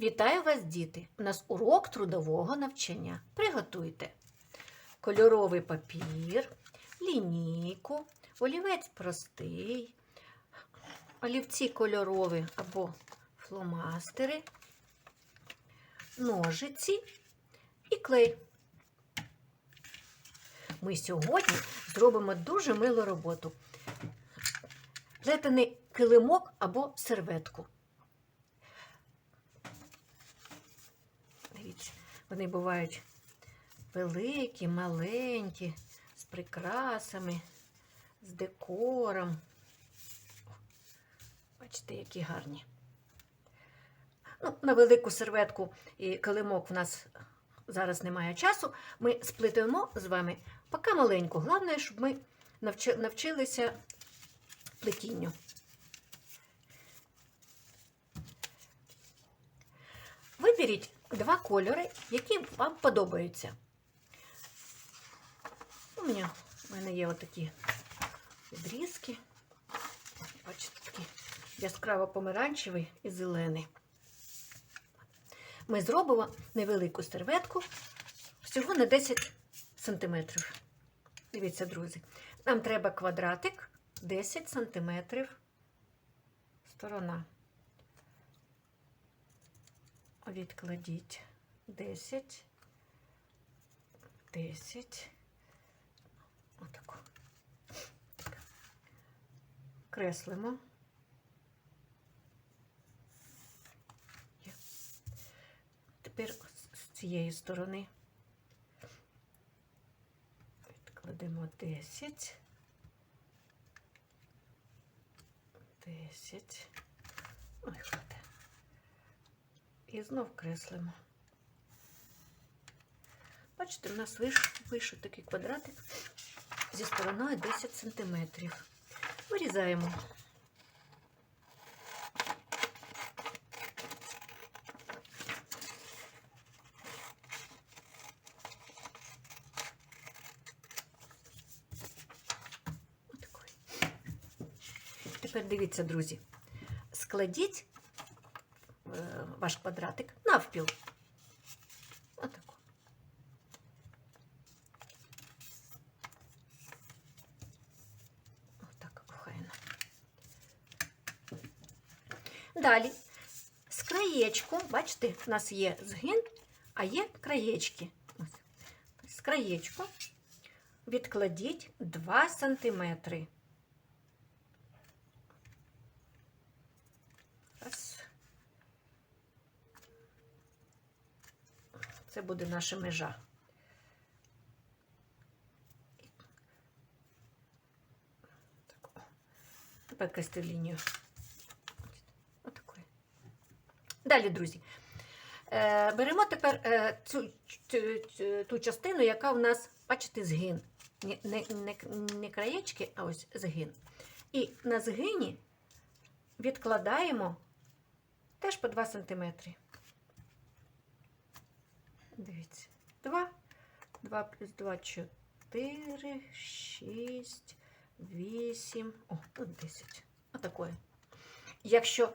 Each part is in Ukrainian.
Вітаю вас, діти! У нас урок трудового навчання. Приготуйте кольоровий папір, лінійку, олівець простий, олівці кольорові або фломастери, ножиці і клей. Ми сьогодні зробимо дуже милу роботу. Плетений килимок або серветку. Дивіться, вони бувають великі, маленькі, з прикрасами, з декором. Бачите, які гарні. Ну, на велику серветку і килимок в нас зараз немає часу. Ми сплетемо з вами поки маленьку. Головне, щоб ми навчи- навчилися плетінню. Виберіть два кольори, які вам подобаються. У мене, у мене є отакі відрізки. Бачите, такі яскраво помаранчевий і зелений. Ми зробимо невелику серветку всього на 10 см. Дивіться, друзі. Нам треба квадратик 10 см сторона. Відкладіть 10, 10. Отако. Так. Креслимо. Тепер з- цієї сторони відкладемо 10. 10. Ой, хватить. І знов креслимо. Бачите, у нас вийшов, такий квадратик зі стороною 10 см. Вирізаємо. Тепер дивіться, друзі. Складіть ваш квадратик навпіл. Отако. Отак охайно. Далі з краєчку, бачите, у нас є згин, а є краєчки. З краєчку відкладіть 2 сантиметри. Раз. Це буде наша межа. Тепер лінію. Отакої. Далі, друзі. Е, беремо тепер е, цю, цю, цю, ту частину, яка у нас, бачите, згин. Не, не, не, не краєчки, а ось згин. І на згині відкладаємо теж по 2 см. Дивіться. 2, 2 плюс 2, 4, 6, 8, о, тут 10. Отакое. Якщо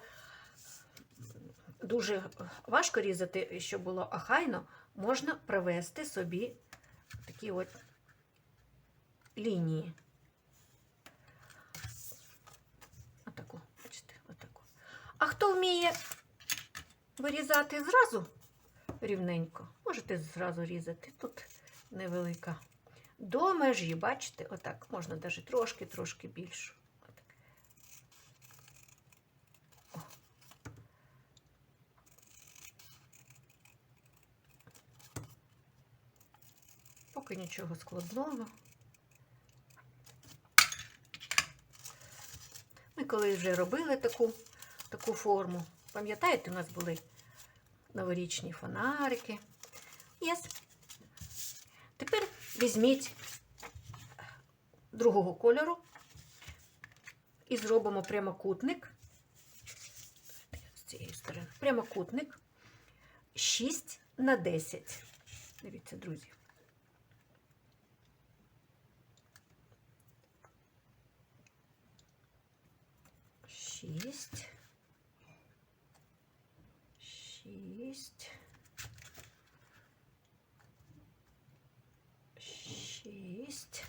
дуже важко різати, щоб було охайно, можна провести собі такі от лінії. Отаку, бачите, отаку. А хто вміє вирізати зразу рівненько, можете зразу різати. Тут невелика. До межі, бачите, отак, можна навіть трошки-трошки більшу. Поки нічого складного. Ми коли вже робили таку, таку форму, пам'ятаєте, у нас були новорічні фонарики. Єс. Тепер візьміть другого кольору і зробимо прямокутник. З цієї сторони. Прямокутник 6 на 10. Дивіться, друзі. Шість. Шість. шість.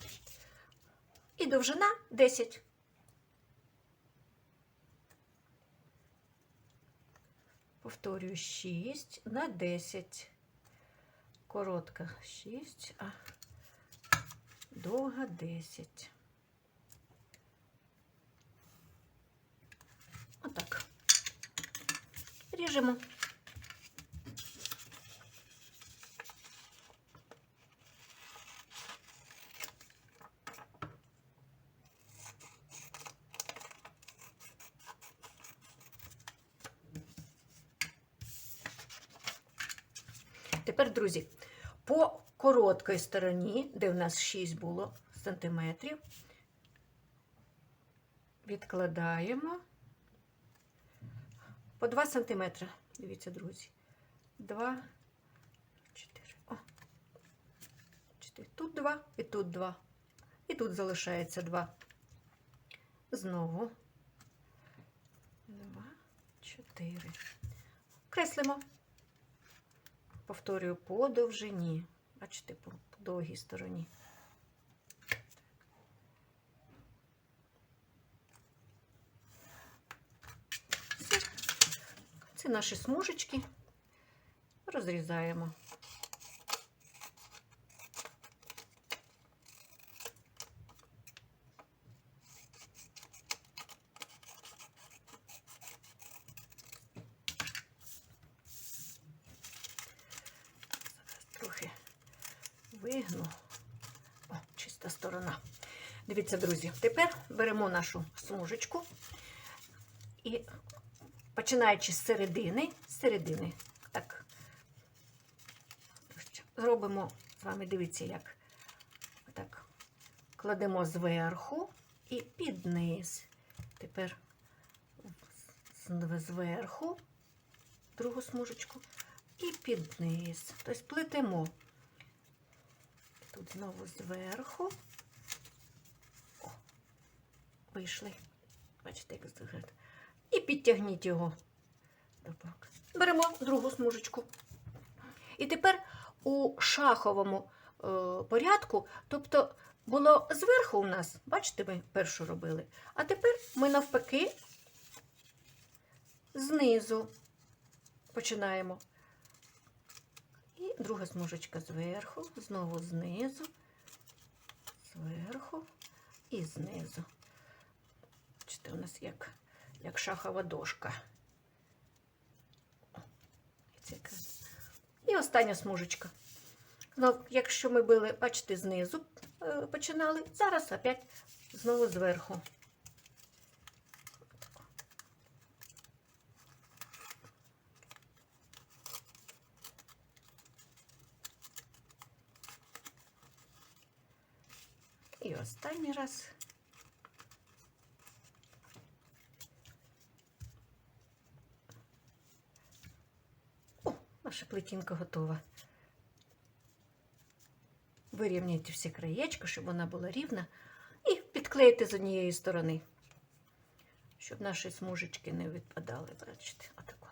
Шість. І довжина 10. Повторюю 6 на 10. Коротка 6, а довга 10. Отак. Ріжемо. Тепер, друзі, по короткій стороні, де в нас 6 було сантиметрів, відкладаємо по 2 сантиметри. Дивіться, друзі. 2, 4. О. 4. Тут 2 і тут 2. І тут залишається 2. Знову. 2, 4. Креслимо. Повторюю, по довжині. Бачите, по довгій стороні. Це наші смужечки. Розрізаємо. трохи вигну. О, чиста сторона. Дивіться, друзі, тепер беремо нашу смужечку і починаючи з середини, з середини, так, зробимо з вами, дивіться, як так, кладемо зверху і під низ. Тепер зверху другу смужечку і під низ. Тобто плетемо. Тут знову зверху. О, вийшли. Бачите, як виглядає. І підтягніть його. Беремо другу смужечку. І тепер у шаховому е, порядку, тобто було зверху у нас, бачите, ми першу робили, а тепер ми навпаки знизу починаємо. І друга смужечка зверху, знову знизу, зверху і знизу. Бачите, у нас як, як шахова дошка. І остання смужечка. Знов, якщо ми били, бачите, знизу е, починали, зараз опять знову зверху. І останній раз. О, наша плетінка готова. Вирівняйте всі краєчка, щоб вона була рівна. І підклеїте з однієї сторони, щоб наші смужечки не відпадали. Бачите, отако.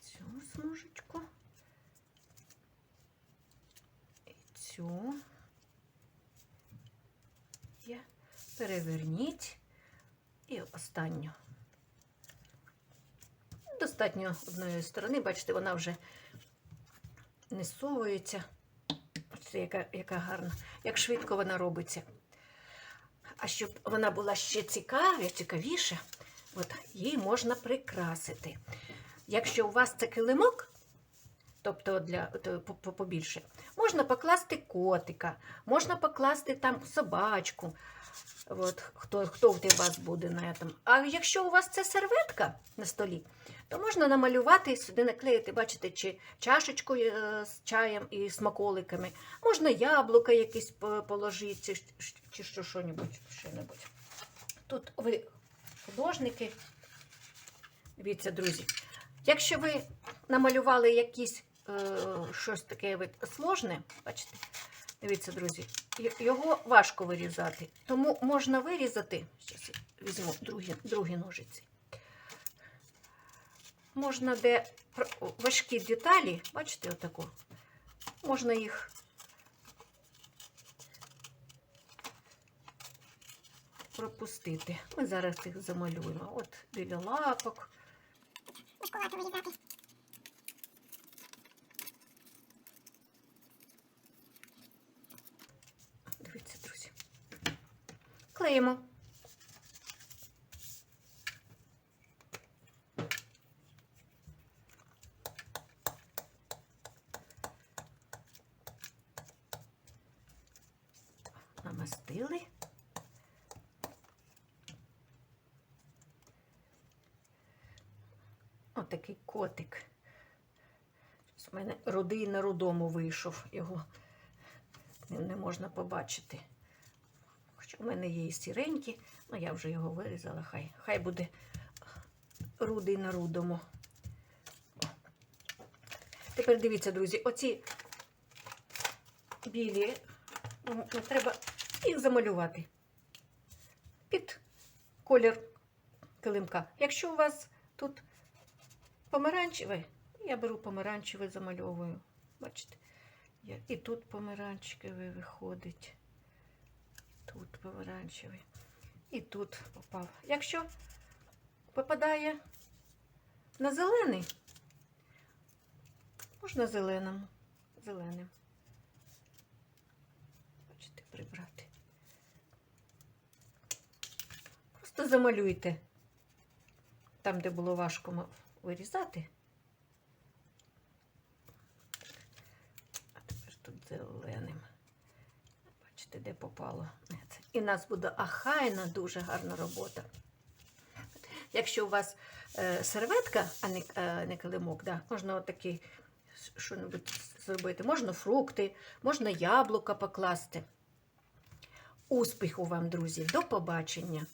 Цю смужечку. І цю. Переверніть і останню. Достатньо одної сторони, бачите, вона вже не совується. Бачите, яка, яка гарна, як швидко вона робиться. А щоб вона була ще цікаві, цікавіша, от, її можна прикрасити. Якщо у вас це килимок, тобто для по- побільше, можна покласти котика, можна покласти там собачку. От, хто, хто в вас буде на этом. А якщо у вас це серветка на столі, то можна намалювати сюди наклеїти, бачите, чи чашечку е, з чаєм і смаколиками, можна яблука якісь положити, чи, що, що-небудь, що-небудь. Тут ви художники. Дивіться, друзі. Якщо ви намалювали якісь е, щось таке сложне, бачите, дивіться, друзі, його важко вирізати. Тому можна вирізати. Зараз я візьму другі, другі ножиці. Можна де важкі деталі, бачите, отаку, можна їх пропустити. Ми зараз їх замалюємо. От біля лапок. Вирізати. Дивіться, друзі. Клеїмо. Намастили. Отакий котик. У мене рудий на рудому вийшов. Його не, не можна побачити. В мене є і сіренькі, ну я вже його вирізала, хай, хай буде рудий на рудому. Тепер дивіться, друзі, оці білі, м, м, треба їх замалювати під колір килимка. Якщо у вас тут помаранчевий, я беру помаранчевий, замальовую. Бачите? І тут помаранчевий виходить. Тут помаранчевий. І тут попав. Якщо попадає на зелений, можна зеленим. Зеленим. Бачите, прибрати. Просто замалюйте там, де було важко вирізати. А тепер тут зеленим. Бачите, де попало. І в нас буде ахайна, дуже гарна робота. Якщо у вас е, серветка, а не, е, не килимок, да, можна отакий що-небудь зробити. Можна фрукти, можна яблука покласти. Успіху вам, друзі! До побачення!